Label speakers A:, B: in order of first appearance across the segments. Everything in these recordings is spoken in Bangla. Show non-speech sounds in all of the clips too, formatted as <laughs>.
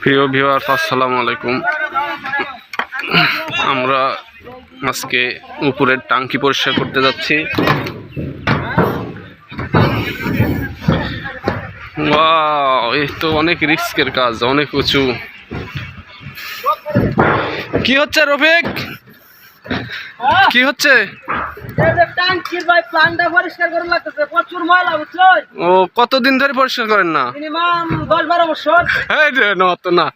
A: প্রিয় ভিউয়ার্স, আসসালামু আলাইকুম। আমরা আজকে উপরের টাঙ্কি পরিষ্কার করতে যাচ্ছি। এই তো অনেক রিস্কের কাজ, অনেক উঁচু। কি হচ্ছে রফিক? কি হচ্ছে? ও কতদিন ধরে পরিষ্কার করেন না? না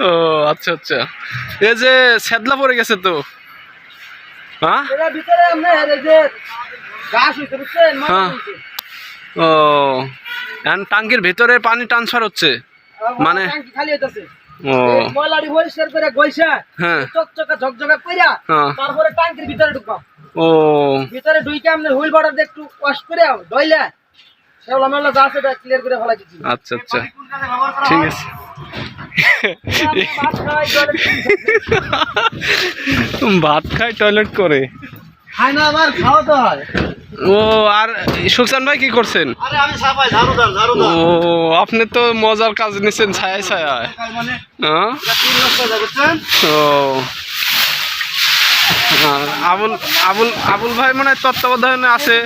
A: ও আচ্ছা আচ্ছা। এই যে সেদলা পড়ে গেছে তো। হ্যাঁ? হ্যাঁ। ও টাঙ্কির ভিতরে পানি ট্রান্সফার হচ্ছে? মানে?
B: খালি হইতাছে। পরিষ্কার করে গইছা
A: হ্যাঁ।
B: চকচকা ঝকঝকা কইরা
A: হ্যাঁ।
B: তারপরে ট্যাঙ্কির ভিতরে
A: ও।
B: ভিতরে ঢুইকে আপনি হুইল একটু ওয়াশ করে ধইলে সেগুলো মেলা যা আছে ক্লিয়ার করে ফেলা দিচ্ছি
A: আচ্ছা আচ্ছা। ঠিক আছে। ভাত খায় টয়লেট করে।
B: খাই না আবার খাওয়া তো হয়।
A: ও আর সুলতান ভাই কি করছেন? ও আপনি তো মজার কাজ নিছেন ছায় ছায়া ও। আবুল আবুল আবুল ভাই মানে তত্ত্বাবধানে আছে।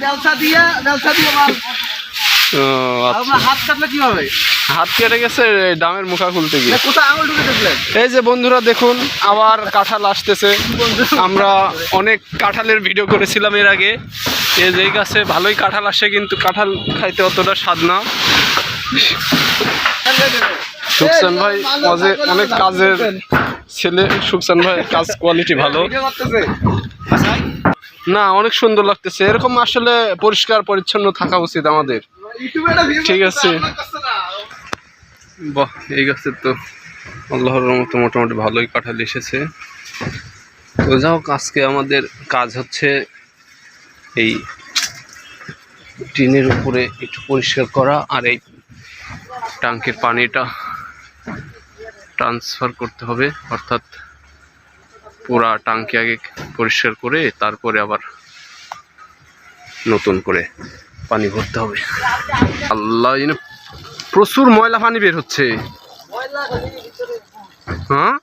B: হাত কাটলে কি হবে
A: হাত কেটে গেছে ডামের মুখা খুলতে গিয়ে।
B: কোথায় আঙুল ঢুকে দেখলেন?
A: এই যে বন্ধুরা দেখুন আবার কাঁঠাল আসতেছে। আমরা অনেক কাঁঠালের ভিডিও করেছিলাম এর আগে। এই যে গাছে ভালোই কাঁঠাল আসে কিন্তু কাঁঠাল খাইতে অতটা স্বাদ না। সুকসান ভাই মাঝে অনেক কাজের ছেলে সুকসান ভাই কাজ কোয়ালিটি ভালো। <laughs> না অনেক সুন্দর লাগতেছে। এরকম আসলে পরিষ্কার পরিচ্ছন্ন থাকা উচিত আমাদের। ঠিক আছে। বাহ এই গাছের তো আল্লাহর মতো মোটামুটি ভালোই কাঁঠাল এসেছে। তো হোক আজকে আমাদের কাজ হচ্ছে এই টিনের উপরে একটু পরিষ্কার করা আর এই ট্যাঙ্কের পানিটা ট্রান্সফার করতে হবে। অর্থাৎ পুরা টাঙ্কি আগে পরিষ্কার করে তারপরে আবার নতুন করে পানি ভরতে হবে। আল্লাহ প্রচুর ময়লা পানি বের হচ্ছে। হ্যাঁ?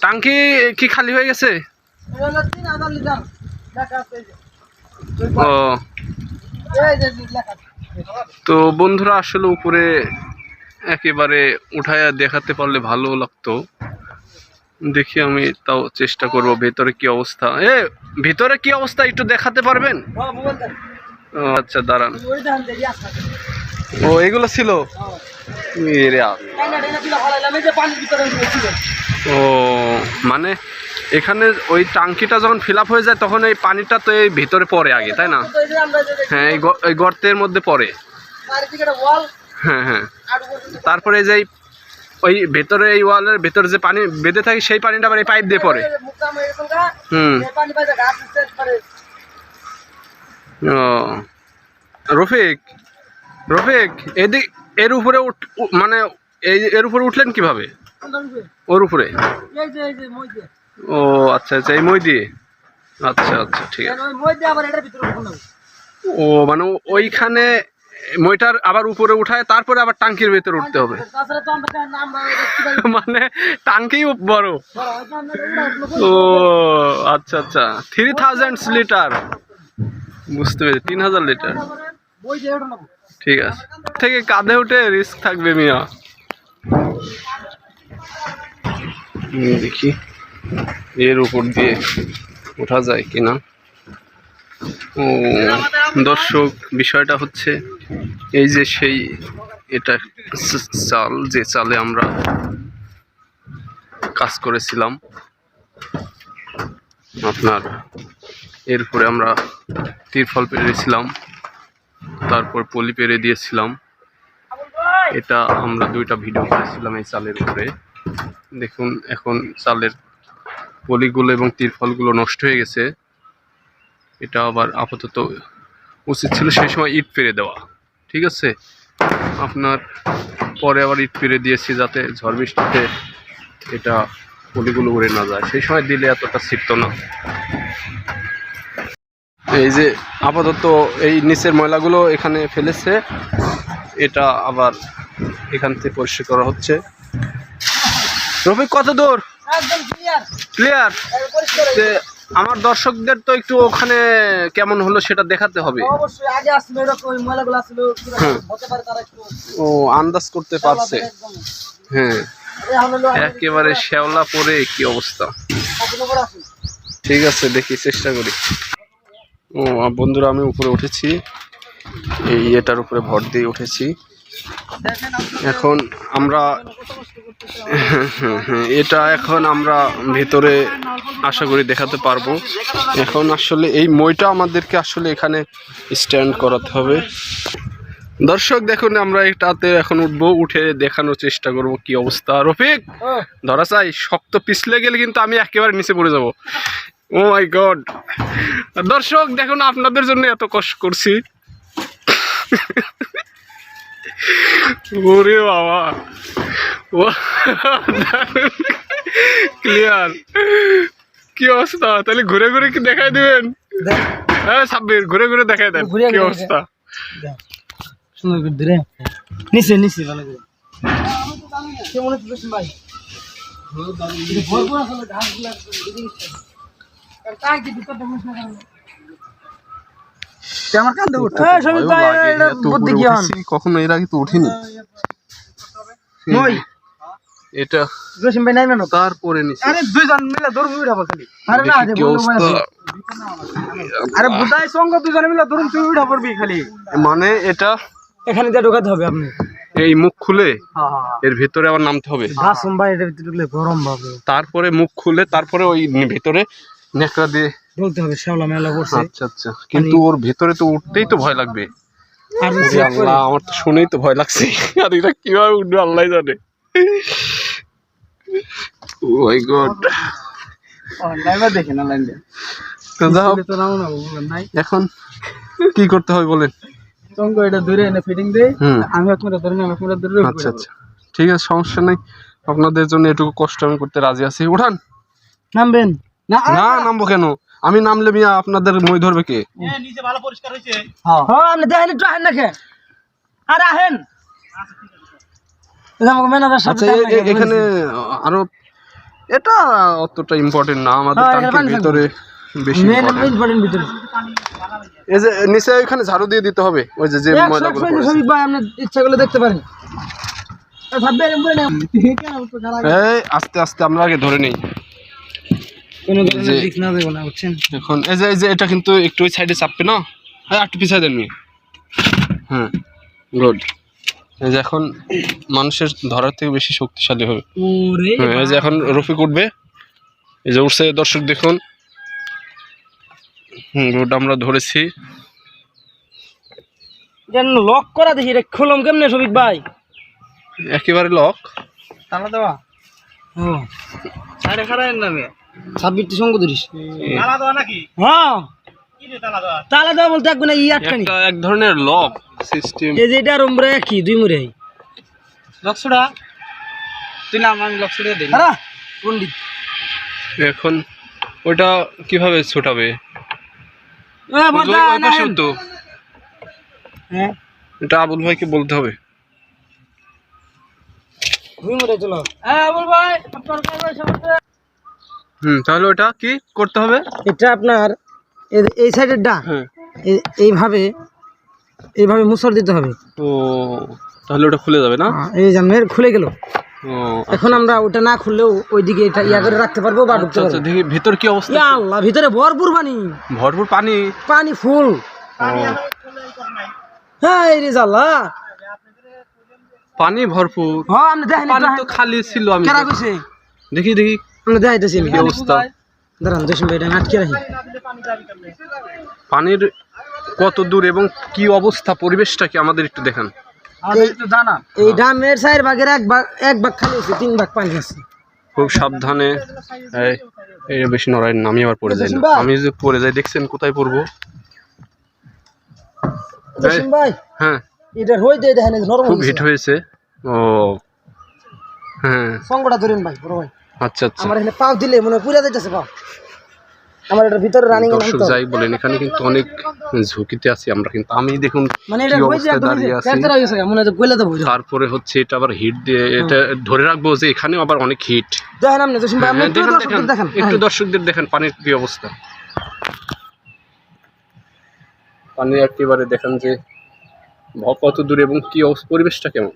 A: টাঙ্কি কি খালি হয়ে গেছে। ও। তো বন্ধুরা, আসলে উপরে একেবারে উঠায়া দেখাতে পারলে ভালো লাগতো। দেখি আমি তাও চেষ্টা করব, ভেতরে কি অবস্থা? এ, ভেতরে কি অবস্থা একটু দেখাতে পারবেন? আচ্ছা দাঁড়ান। ও, এগুলো ছিল। ও মানে এখানে ওই টাঙ্কিটা যখন ফিল হয়ে যায়, তখন এই পানিটা তো এই ভিতরে পড়ে আগে, তাই না? হ্যাঁ এই গর্তের মধ্যে পড়ে। হ্যাঁ হ্যাঁ। তারপরে যে ওই ভেতরে এই ওয়ালের ভেতরে যে পানি বেঁধে থাকে, সেই পানিটা আবার এই পাইপ দিয়ে পড়ে। হুম। ও। রফিক রফিক, এদিক, এর উপরে মানে এই, এর উপরে উঠলেন কীভাবে? ওর উপরে। ও আচ্ছা আচ্ছা এই মই দিয়ে আচ্ছা আচ্ছা ঠিক আছে। ও মানে ওইখানে মইটার আবার উপরে উঠায়, তারপরে আবার টাঙ্কির ভেতরে উঠতে হবে। মানে টাঙ্কি বড়। ও আচ্ছা আচ্ছা থ্রি থাউজেন্ড লিটার বুঝতে পেরেছি। তিন হাজার লিটার। ঠিক আছে। থেকে কাঁধে উঠে রিস্ক থাকবে মিয়া। দেখি। এর উপর দিয়ে ওঠা যায় কিনা। ও, দর্শক, বিষয়টা হচ্ছে এই যে সেই এটা চাল, যে চালে আমরা কাজ করেছিলাম। আপনার এরপরে আমরা তিরফল পেরেছিলাম তারপর পলি পেরে দিয়েছিলাম। এটা আমরা দুইটা ভিডিও করেছিলাম এই চালের উপরে। দেখুন, এখন চালের পলিগুলো এবং তিরফলগুলো নষ্ট হয়ে গেছে। এটা আবার আপাতত উচিত ছিল সেই সময় ইট পেরে দেওয়া, ঠিক আছে? আপনার পরে আবার ইট পেরে দিয়েছি যাতে ঝড় বৃষ্টিতে এটা পলিগুলো উড়ে না যায়। সেই সময় দিলে এতটা ছিটত না। এই যে আপাতত এই নিচের ময়লাগুলো এখানে ফেলেছে এটা আবার এখান থেকে পরিষ্কার করা হচ্ছে। রফিক কত দূর?
B: ক্লিয়ার হয়ে।
A: আমার দর্শকদের তো একটু ওখানে কেমন হলো সেটা দেখাতে হবে।
B: একটু
A: ও আন্দাজ করতে পারছে। হ্যাঁ। একেবারে শ্যাওলা পরে কি অবস্থা? ঠিক আছে, দেখি, চেষ্টা করি। ও বন্ধুরা, আমি উপরে উঠেছি। এই এটার উপরে ভর দিয়ে উঠেছি। এখন আমরা <laughs> এটা এখন আমরা ভেতরে আশা করি দেখাতে পারব। এখন আসলে এই মইটা আমাদেরকে আসলে এখানে স্ট্যান্ড করাতে হবে। দর্শক দেখুন আমরা এটাতে এখন উঠবো উঠে দেখানোর চেষ্টা করব কি অবস্থা। রফিক ধরা চাই শক্ত পিছলে গেলে কিন্তু আমি একেবারে নিচে পড়ে যাব। Oh my God. দর্শক দেখুন আপনাদের জন্য এত কষ্ট করছি। ওরে বাবা। ও ক্লিয়ার কি অবস্থা? তাহলে ঘুরে ঘুরে কি দেখাই দিবেন? হ্যাঁ সাব্বির ঘুরে ঘুরে দেখাই দেন। কি অবস্থা?
B: সুন্দর করে ধরে। নিচে নিচে ভালো করে। কেমন হচ্ছে ভাই? ভরপুর আসলে ঘাসগুলো। তাই কি না।
C: আমার কান্দে
B: বুদ্ধি?
A: উঠেছি, কখনো এর আগে তো উঠিনি।
B: মই।
A: এটা
B: জসিম ভাই নাই না
A: তারপরে নিচে
C: আরে দুইজন মিলে দৌড় উঠাবো খালি
B: আরে না
A: দেখি
B: যে
A: কি
B: বন্ধু ভাই
A: অবস্থা।
B: আছে।
C: আরে বুধাই সঙ্গ দুজনে মিলে দৌড়ুন তুই উঠা পড়বি খালি।
A: মানে এটা
B: এখানে দিয়ে ঢোকাতে হবে আপনি।
A: এই মুখ খুলে
C: হ্যাঁ হ্যাঁ
A: এর ভিতরে আবার নামতে হবে।
B: বাসন ভাই ভিতরে ঢুকলে গরম ভাবে
A: তারপরে মুখ খুলে তারপরে ওই ভিতরে নেকড়া দিয়ে
B: ঢুকতে হবে শ্যাওলা মেলা করছে।
A: আচ্ছা আচ্ছা। কিন্তু ওর ভেতরে তো উঠতেই তো ভয় লাগবে। আল্লাহ আমার তো শুনেই তো ভয় লাগছে। আর এটা কীভাবে উঠবে আল্লাহ জানে। ও মাই গড।
C: লাইভা দেখে না
A: তো যাও।
C: তো নাও না বললাম নাই।
A: এখন কি করতে হবে বলেন?
C: সঙ্গ এটা ধরে এনে ফিটিং দে
A: হুম।
C: আমি আপনারা ধরে নিলাম আপনারা ধরে
A: আচ্ছা আচ্ছা। ঠিক আছে সমস্যা নেই। আপনাদের জন্য এটুকু কষ্ট আমি করতে রাজি আছি। উঠান।
B: নামবেন। না
A: না নামবো কেন? আমি নামলে মিয়া আপনাদের মই ধরবে কে?
C: হ্যাঁ।
B: হ্যাঁ। আপনি দেখেন একটু আহেন না কে আরে আহেন।
A: আচ্ছা এখানে আরও এটা অতটা ইম্পর্টেন্ট না। আমাদের
B: হ্যাঁ,
A: ভিতরে বেশি
B: ইম্পর্টেন্ট ভিতরে।
A: এই যে নিচে ওইখানে ঝাড়ু দিয়ে দিতে হবে ওই যে যে ময়লাগুলো
B: শফিক ভাই আপনি ইচ্ছা করলে দেখতে পারেন।
A: এই আস্তে আস্তে আমরা আগে ধরে নেই। এখন এই যে এই যে এটা কিন্তু একটু ওই সাইডে চাপবে না? হ্যাঁ একটু পিছাই দেন মি হ্যাঁ গুড এই যে এখন মানুষের ধরার থেকে বেশি শক্তিশালী হবে। হ্যাঁ এই যে এখন রফিক উঠবে। এই যে উঠছে দর্শক দেখুন। হুম আমরা ধরেছি।
B: লক করা দেখি এটা খুলম কেমনে শফিক ভাই?
A: একেবারে লক
C: তালা দেওয়া?
B: ও
C: সাড়ে খারাপ নামে।
B: ছাব্বিশটি সঙ্গ ধরিস।
C: তালা দেওয়া নাকি?
B: হ্যাঁ।
C: কি তালা দেওয়া?
B: বলতে ই আটকানি
A: এক ধরনের লক সিস্টেম
B: এই যে এটা আর উমরা দুই মুড়ে।
C: লক্সুড়া তুই নাম আমি লক্সুড়া দিই।
B: পন্ডিত
A: এখন ওটা কীভাবে ছোটাবে
B: এ বর্দা
A: ওই
B: না
A: পাশেও তো?
B: হ্যাঁ।
A: এটা আবুল ভাইকে বলতে হবে?
B: হ্যাঁ
A: হুম তাহলে ওটা কি করতে হবে?
B: এটা আপনার এই- সাইডের ডা
A: হ্যাঁ।
B: এই- এইভাবে এইভাবে মুসর দিতে হবে।
A: ও তাহলে ওটা খুলে যাবে না?
B: এই জানেন খুলে গেল। এখন আমরা ওটা না খুললেও ওইদিকে এটা ইয়া করে রাখতে পারব বা ঢুকতে
A: আচ্ছা আচ্ছা
B: পারব
A: দেখি ভেতর কি অবস্থা?
B: ইয়া আল্লাহ ভিতরে ভরপুর পানি।
A: ভরপুর পানি?
B: পানি ফুল। হ্যাঁ এই রে আল্লাহ
A: পানি ভরপুর।
B: হ্যাঁ আপনি দেখেন
A: পানি তো খালি ছিল আমি
B: কেরা কইছে?
A: দেখি দেখি।
B: আমরা দেখাইতেছি
A: কি অবস্থা?
B: দাঁড়ান দেশেন ভাই এটা আমি আটকে রাখি।
A: পানির কত দূর এবং কি অবস্থা পরিবেশটা কি আমাদের একটু দেখান।
B: এই ডামের চার ভাগের এক ভাগ এক ভাগ খালি আছে তিন ভাগ পানি আছে।
A: খুব সাবধানে। বেশি নড়াই আমি আবার পড়ে যাই না। আমি যে পড়ে যাই দেখছেন কোথায় পড়ব?
B: ভাই
A: হ্যাঁ।
B: এটা হই দিয়ে দেখেন এই যে নরম
A: খুব হিট হয়েছে। ও হ্যাঁ।
B: সঙ্গটা ধরেন ভাই বড় ভাই।
A: আচ্ছা আচ্ছা।
B: আমার এখানে পাও দিলে মনে হয় পুরা যাইতেছে পাও। আমার এটার ভিতরে রানিং
A: দর্শক যাই বলেন এখানে কিন্তু অনেক ঝুঁকিতে আছি আমরা কিন্তু আমি দেখুন
B: মানে এটা হয়ে
A: অবস্থায় দাঁড়িয়ে আছি।
B: হয়ে মনে হয় গলে দেবো
A: তারপরে হচ্ছে এটা আবার হিট দিয়ে এটা ধরে রাখব যে এখানেও আবার অনেক হিট
B: দেখেন আপনি জসিম ভাই আপনি একটু
A: দেখেন
B: দর্শকদের
A: দেখেন
B: দেখেন।
A: একটু দর্শকদের দেখেন পানির কি অবস্থা। পানি একেবারে দেখেন যে কত দূরে এবং কি পরিবেশটা কেমন?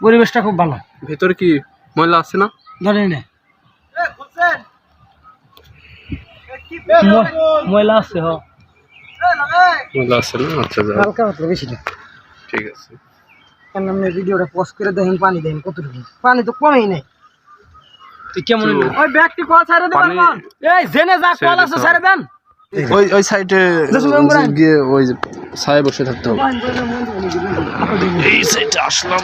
B: পরিবেশটা খুব ভালো।
A: ভেতরে কি ময়লা আছে না?
B: ধরেন না। ময়লা আছে হ।
A: ময়লা আছে না? আচ্ছা যাক,
B: হালকা হালকা বেশি না।
A: ঠিক আছে।
B: কারণ আপনি ভিডিওটা পজ করে দেখেন পানি দেন কতটুকু? পানি তো কমেই নাই।
A: তুই কেমন
B: ওই ব্যক্তি কল ছাড়ে দেন এই জেনে যা কল আছে ছাড়ে দেন।
A: ওই ওই সাইডে। গিয়ে ওই ছায়ে বসে থাকতে হবে। এই সাইডে আসলাম।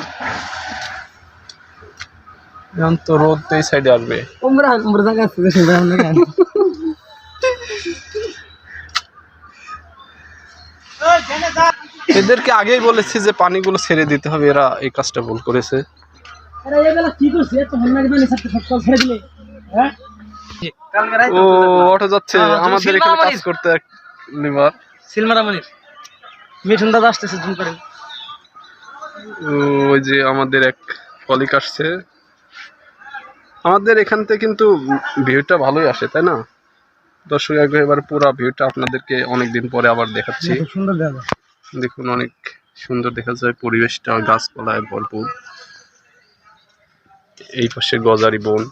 A: এখন তো রোদ তো এই সাইডে আসবে।
B: উমরা উমরা জায়গা আছে।
A: এদেরকে আগেই বলেছি যে পানিগুলো ছেড়ে দিতে হবে এরা এই কাজটা ভুল করেছে।
B: হ্যাঁ?
A: ও অটো যাচ্ছে। আমাদের এখানে কাজ করতে এক লিভার।
B: সিলমারামণির মিঠুন দাদা আসতেছে জুম করে।
A: ওই যে আমাদের এক কলিক আসছে। আমাদের এখান থেকে কিন্তু ভিউটা ভালোই আসে তাই না? দর্শক একবার এবার পুরো ভিউটা আপনাদেরকে অনেকদিন পরে আবার দেখাচ্ছি।
B: সুন্দর দেখা
A: দেখুন অনেক সুন্দর দেখা যায় পরিবেশটা গাছপালায় ভরপুর। এই পাশে গজারি বন।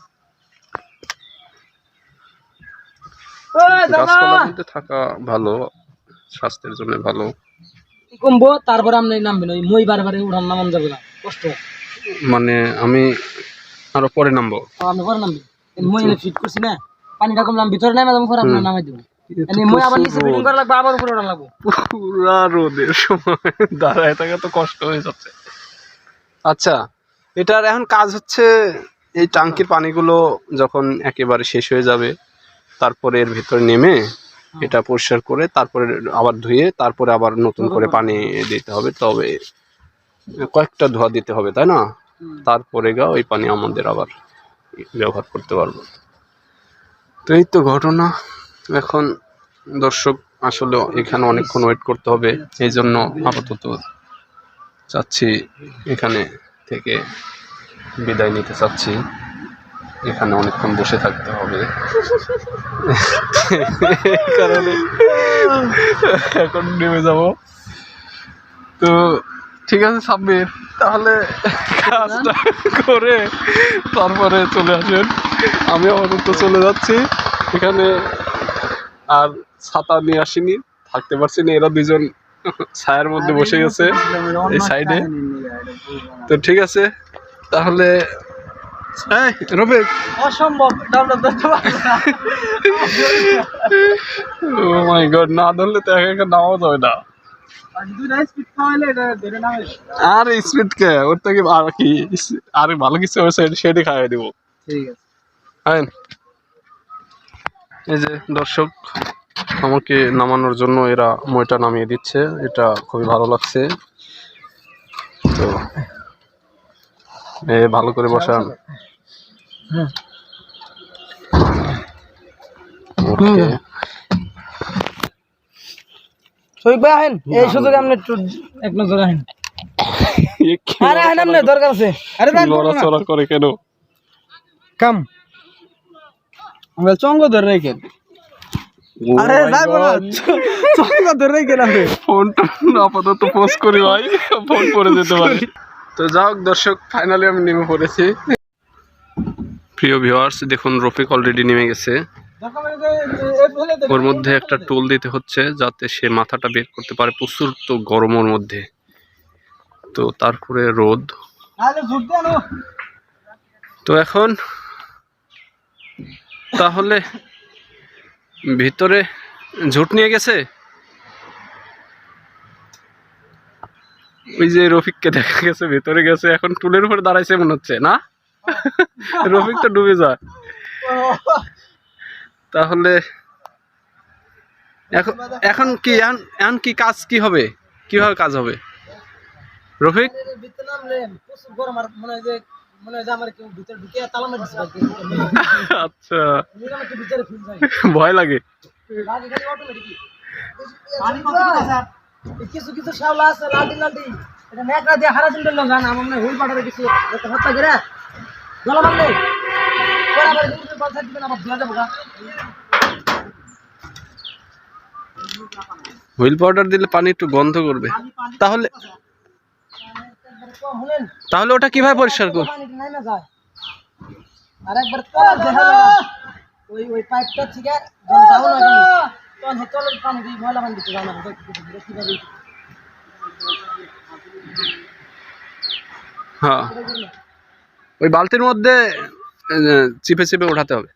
A: গাছপালার মধ্যে থাকা ভালো স্বাস্থ্যের জন্য ভালো।
B: কমবো? তারপর আপনি নামবেন ওই মই বারে বারে উড়ান নামান যাবে না কষ্ট।
A: মানে আমি আরও পরে নামবো।
B: আপনি পরে নামবেন মই ফিট করছি না। পানিটা কমলাম ভিতরে নামে যাব পরে আপনার নামাই দেবো। এনে মই আবার নিচে ফিটিং করা লাগবে আবার উপরে লাগবো।
A: পুরা রোদের সময় দাঁড়ায় থাকা তো কষ্ট হয়ে যাচ্ছে। আচ্ছা এটার এখন কাজ হচ্ছে এই টাঙ্কির পানিগুলো যখন একেবারে শেষ হয়ে যাবে তারপরে এর ভিতরে নেমে এটা পরিষ্কার করে তারপরে আবার ধুয়ে তারপরে আবার নতুন করে পানি দিতে হবে। তবে কয়েকটা ধোয়া দিতে হবে তাই না? তারপরে গা ওই পানি আমাদের আবার ব্যবহার করতে পারব। তো এই তো ঘটনা। এখন দর্শক আসলে এখানে অনেকক্ষণ ওয়েট করতে হবে। এই জন্য আপাতত চাচ্ছি এখানে থেকে বিদায় নিতে চাচ্ছি। এখানে অনেকক্ষণ বসে থাকতে হবে। <laughs> কারণে এখন নেমে যাব। তো ঠিক আছে সাব্বির। তাহলে কাজটা করে তারপরে চলে আসেন। আমি আপাতত চলে যাচ্ছি। এখানে আর ছাতা নিয়ে আসিনি থাকতে পারছি না। এরা দুজন ছায়ার মধ্যে বসে গেছে এই সাইডে তো ঠিক আছে তাহলে রবিক
B: অসম্ভব
A: ও মাই গড না। ধরলে তো একা একা নামাও যাবে না।
B: আর স্পিড
A: কে ওর থেকে আর কি আরে ভালো কিছু সেটা খাইয়ে দিব।
B: ঠিক আছে।
A: হ্যাঁ এই যে দর্শক আমাকে নামানোর জন্য এরা মইটা নামিয়ে দিচ্ছে এটা খুবই ভালো লাগছে। তো এ ভালো করে বসান।
B: হ্যাঁ।
A: ওকে
B: শরীফ ভাই আহেন? এই সুযোগে আপনি একটু এক নজর আহেন। আরে আহেন আপনি দরকার আছে। আরে দেন
A: নড়াচড়া করে কেন?
B: কাম। আমরা চঙ্গ ধরে রেখেন
A: Oh
B: আরে যাইবো না চঙ্গ ধরে রেখেন আপনি
A: ফোনটা আপাতত পোস্ট করি ভাই ফোন পরে যেতে পারি। তো যাই দর্শক ফাইনালি আমি নেমে পড়েছি। প্রিয় ভিউয়ার্স দেখুন রফিক অলরেডি নেমে গেছে। ওর মধ্যে একটা টুল দিতে হচ্ছে যাতে সে মাথাটা বের করতে পারে প্রচুর তো গরমের মধ্যে। তো তারপরে রোদ। তো এখন তাহলে ভিতরে ঝুট নিয়ে গেছে? ওই যে রফিককে দেখা গেছে ভিতরে গেছে এখন টুলের উপর দাঁড়াইছে মনে হচ্ছে না? <laughs> রফিক তো ডুবে যায়। তাহলে এখন এখন কি এখন কি কাজ কি হবে? কীভাবে কাজ হবে? রফিক? আচ্ছা। ভয় লাগে।
B: কিছু কিছু আছে দিয়ে হারা আমার পাটারে কিছু হত্যা
A: হুইল পাউডার দিলে পানি একটু গন্ধ করবে। তাহলে তাহলে ওটা কীভাবে পরিষ্কার করব?
B: তল দেখা ওই ওই পাইপটা ডাউন হয় তখন হে পানি দিয়ে ময়লা পানি দিতে জানা কীভাবে
A: হ্যাঁ। ওই বালতির মধ্যে চিপে চিপে ওঠাতে হবে।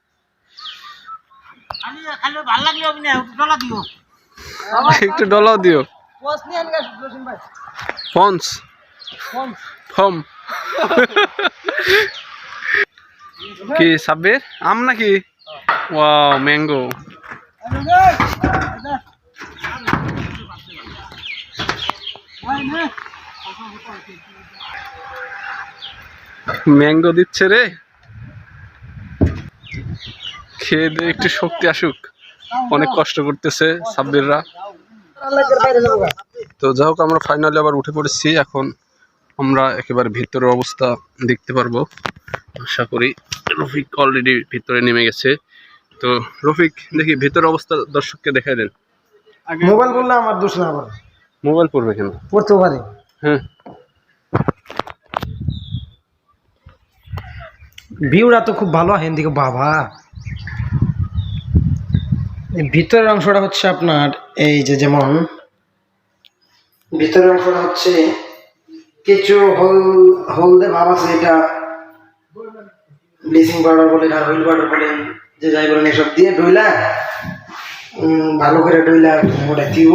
A: একটু ডলাও দিও। <laughs> ফন্স। ফম। কি সাব্বির? আম নাকি? Wow mango. ম্যাঙ্গো দিচ্ছে রে। খেয়ে দিয়ে একটু শক্তি আসুক। অনেক কষ্ট করতেছে সাব্বিররা। তো যাই হোক আমরা ফাইনালি আবার উঠে পড়েছি। এখন আমরা একেবারে ভিতরের অবস্থা দেখতে পারব। আশা করি রফিক অলরেডি ভিতরে নেমে গেছে। তো রফিক দেখি ভিতরের অবস্থা দর্শককে দেখাই দেন।
B: মোবাইল বললে আমার দোষ না আবার।
A: মোবাইল পড়বে কেন?
B: পড়তে পারে।
A: হ্যাঁ।
B: ভিউরা তো খুব ভালো হেন দিকে বাবা। ভিতরের অংশটা হচ্ছে আপনার এই যে যেমন ভিতরের অংশটা হচ্ছে কিছু হল হলদে ভাব আছে, এটা ব্লিচিং পাউডার বলেন আর হুইল পাউডার বলেন, যে যাই বলেন এসব দিয়ে ডইলা ভালো করে ডইলা মোটা দিব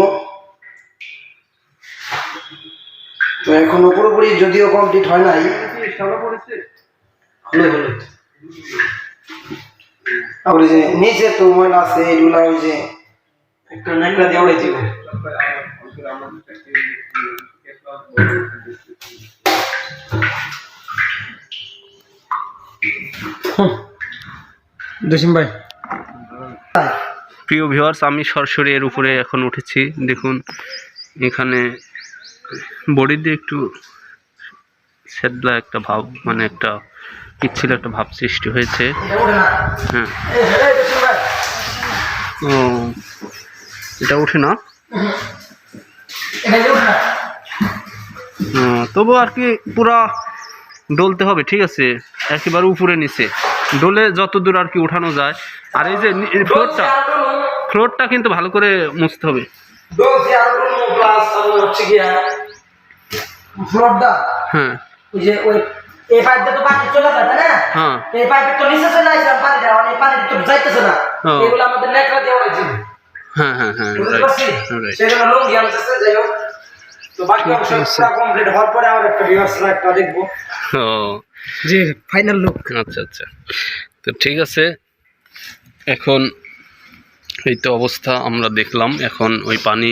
B: তো এখনও পুরোপুরি যদিও কমপ্লিট হয় নাই। আবার যে নিচে তো আছে এগুলা ওই যে একটা ন্যাকড়া দিয়ে উড়াই দিব। দশিম ভাই।
A: প্রিয় ভিউয়ার্স আমি সরাসরি এর উপরে এখন উঠেছি। দেখুন এখানে বডি দিয়ে একটু সেদলা একটা ভাব মানে একটা পিচ্ছিল একটা ভাব সৃষ্টি হয়েছে?
B: এটা ওঠে না
A: হ্যাঁ।
B: হ্যাঁ
A: ও এটা ওঠে না?
B: এটা যে ওঠে না
A: ও, তবু আর কি পুরা ডলতে হবে ঠিক আছে? একেবারে উপরে নিচে। ডোলে যত দূর আর কি উঠানো যায়। আর এই যে ফ্লোরটা ফ্লোরটা কিন্তু ভালো করে মুছতে হবে। হ্যাঁ।
B: ওই যে ওই এই পাইপ তো পানি চলে যায় না?
A: হ্যাঁ।
B: এই পাইপের তো নিচে চলে আসছে আর পানিটা অনেক পানি তো যাইতেছে না। এগুলো আমাদের ন্যাকড়া দিয়ে উড়াইছে
A: হ্যাঁ হ্যাঁ হ্যাঁ
B: সেগুলো লুঙ্গি আনতেছে যাই হোক। জি ফাইনাল লুক
A: আচ্ছা আচ্ছা। তো ঠিক আছে। এখন এই তো অবস্থা আমরা দেখলাম। এখন ওই পানি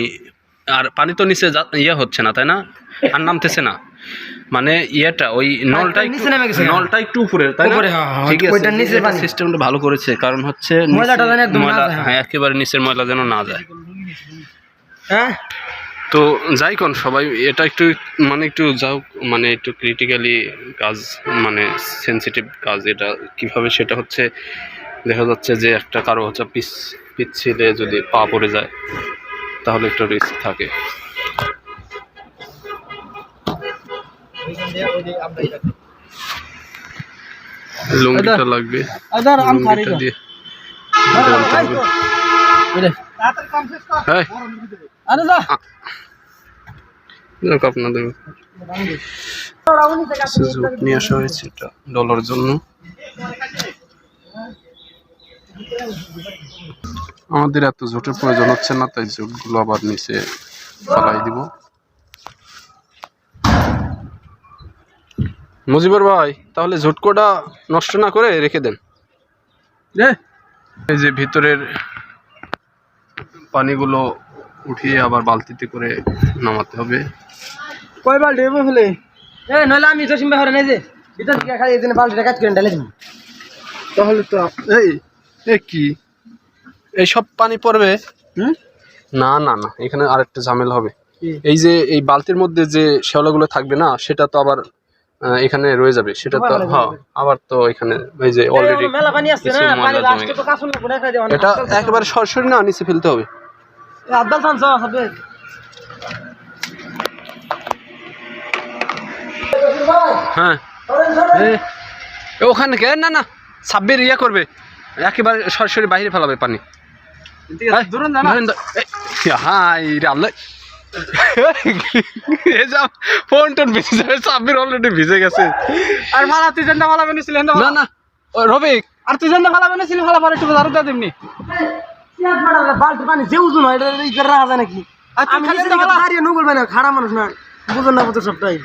A: আর পানি তো নিচে যা- ইয়ে হচ্ছে না তাই না? আর নামতেছে না। <laughs> মানে ইয়েটা ওই নলটা একটু-
B: নিচে নেমে গেছে।
A: নলটা একটু উপরে তাই না
B: উপরে, হ্যাঁ, হ্যাঁ,
A: ঠিক আছে
B: ওইটার নিচে পানি।
A: সিস্টেমটা ভালো করেছে কারণ হচ্ছে
B: ময়লাটা যেন একদম না যায়, হ্যাঁ।
A: হ্যাঁ একেবারে নিচের ময়লা যেন না যায়
B: হ্যাঁ
A: তো যাই কোন সবাই এটা একটু মানে একটু যাও মানে একটু ক্রিটিক্যালি কাজ মানে সেনসিটিভ কাজ এটা কীভাবে সেটা হচ্ছে দেখা যাচ্ছে যে একটা কারও হচ্ছে পিস পিচ্ছিলে যদি পা পড়ে যায় তাহলে একটু রিস্ক থাকে লুঙ্গিটা লাগবে।
B: আদার আম খারি
A: লুঙ্গিটা দিয়ে। বলতে হবে। এই,
B: আরে যা।
A: যাক আপনাদের সুযোগ নিয়ে আসা হয়েছে এটা ডলার জন্য। আমাদের এত জোটের প্রয়োজন হচ্ছে না তাই জোটগুলো আবার নিচে ফালাই দিব। মুজিবর ভাই তাহলে ঝুটকোটা নষ্ট না করে রেখে দেন। এই যে ভিতরের পানিগুলো উঠিয়ে আবার বালতিতে করে নামাতে হবে।
B: কয়বার ডেবো ফেলে এ নইলে আমি জসিম ভাই যে ভিতর থেকে খালি এদিনে বালতিটা কাজ করে ঢেলে দিন
A: তাহলে তো এই এ কি? এই সব পানি পড়বে?
B: হুম?
A: না না না এখানে আরেকটা ঝামেলা হবে। এই যে এই বালতির মধ্যে যে শ্যাওলাগুলো থাকবে না সেটা তো আবার এখানে রয়ে যাবে। সেটা তো হ্যাঁ আবার তো এখানে এই যে অলরেডি এটা একেবারে সরাসরি না নিচে ফেলতে হবে। হ্যাঁ। ওখানে কে? না না সাব্বির ইয়া করবে। একেবারে সরাসরি বাইরে ফেলাবে পানি। রে আল্লাহ। <laughs> এ যা ফোন টোন ভিজে যাবে সাব্বির অলরেডি ভিজে গেছে।
C: আর ভালো তুই জানতে ভালো বানিয়েছিলি
A: না না রবিক
C: আর তুই জানতে ভালো বানিয়েছিলি ভালো পরে একটু আরও দিয়ে দিমনি।
B: বালতি পানি যে উজুন হয় এটা ই রাখা যায় নাকি? আমি
C: খালি
B: নিজে
C: তো
B: থেকে
C: ভালো-
B: দাঁড়িয়ে নুগুল না খারাপ মানুষ না বুঝুন না বুঝুন সবটাই।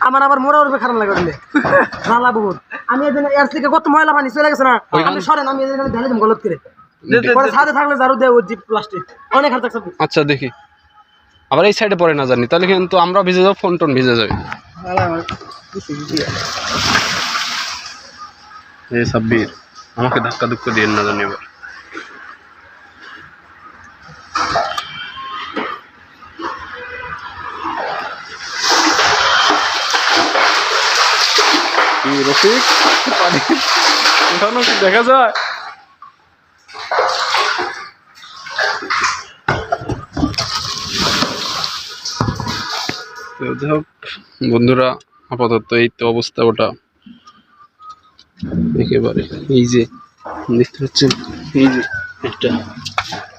B: আমার আবার মোড়া উঠবে খারাপ লাগে <laughs> জ্বালা বহুত। আমি এদিন এর থেকে কত ময়লা পানি চলে গেছে না আপনি সরেন আমি এদিন ঢেলে দিম গলত করে। পরে ছাদে থাকলে ঝাড়ু দেয় ওই জিপ প্লাস্টিক অনেক থাকছে।
A: আচ্ছা দেখি। আবার এই সাইডে পরে না জানি। তাহলে কিন্তু আমরা ভিজে যাব ফোন টোন ভিজে যাবে। এই সাব্বির আমাকে ধাক্কা ধুক্ক দিয়ে না জানি এবার। কি রফিক? পানি এখনও কি দেখা যায়? তো যাই বন্ধুরা, আপাতত এই তো অবস্থা ওটা। একেবারে এই যে, দেখতে পাচ্ছেন? এই যে একটা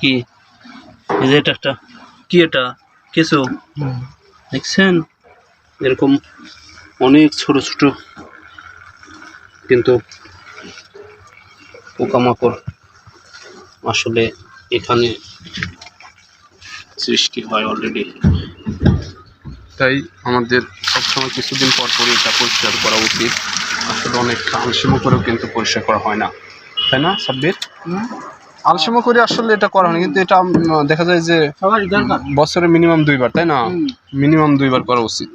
A: কি? এই যে এটা একটা কি এটা? কিছু দেখছেন? এরকম অনেক ছোট ছোট কিন্তু পোকামাকড় আসলে এখানে সৃষ্টি হয় অলরেডি তাই আমাদের সবসময় কিছুদিন পর পরই এটা পরিষ্কার করা উচিত। আসলে অনেক আলসেমো করেও কিন্তু পরিষ্কার করা হয় না। তাই না সাব্বির? আলসেমো করে আসলে এটা করা হয় না কিন্তু এটা দেখা যায় যে বছরে মিনিমাম দুইবার তাই না? মিনিমাম দুইবার করা উচিত।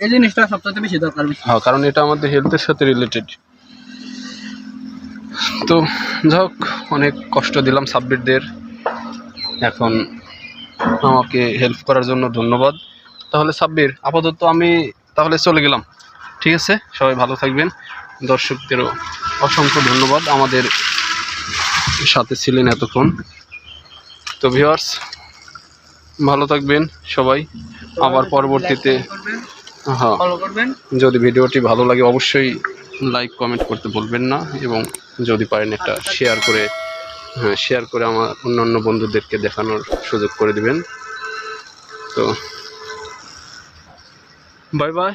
C: এই জিনিসটা সবচেয়ে বেশি দরকার
A: হ্যাঁ কারণ এটা আমাদের হেলথের সাথে রিলেটেড তো যাই হোক অনেক কষ্ট দিলাম সাব্বিরদের। এখন আমাকে হেল্প করার জন্য ধন্যবাদ। তাহলে সাব্বির, আপাতত আমি তাহলে চলে গেলাম। ঠিক আছে? সবাই ভালো থাকবেন। দর্শকদেরও অসংখ্য ধন্যবাদ আমাদের সাথে ছিলেন এতক্ষণ। তো ভিউয়ার্স, ভালো থাকবেন সবাই। আবার পরবর্তীতে হ্যাঁ যদি ভিডিওটি ভালো লাগে অবশ্যই লাইক, কমেন্ট করতে বলবেন না এবং যদি পারেন একটা শেয়ার করে হ্যাঁ শেয়ার করে আমার অন্যান্য বন্ধুদেরকে দেখানোর সুযোগ করে দিবেন। তো বাই বাই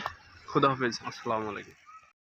A: খুদা হাফেজ আসসালামু আলাইকুম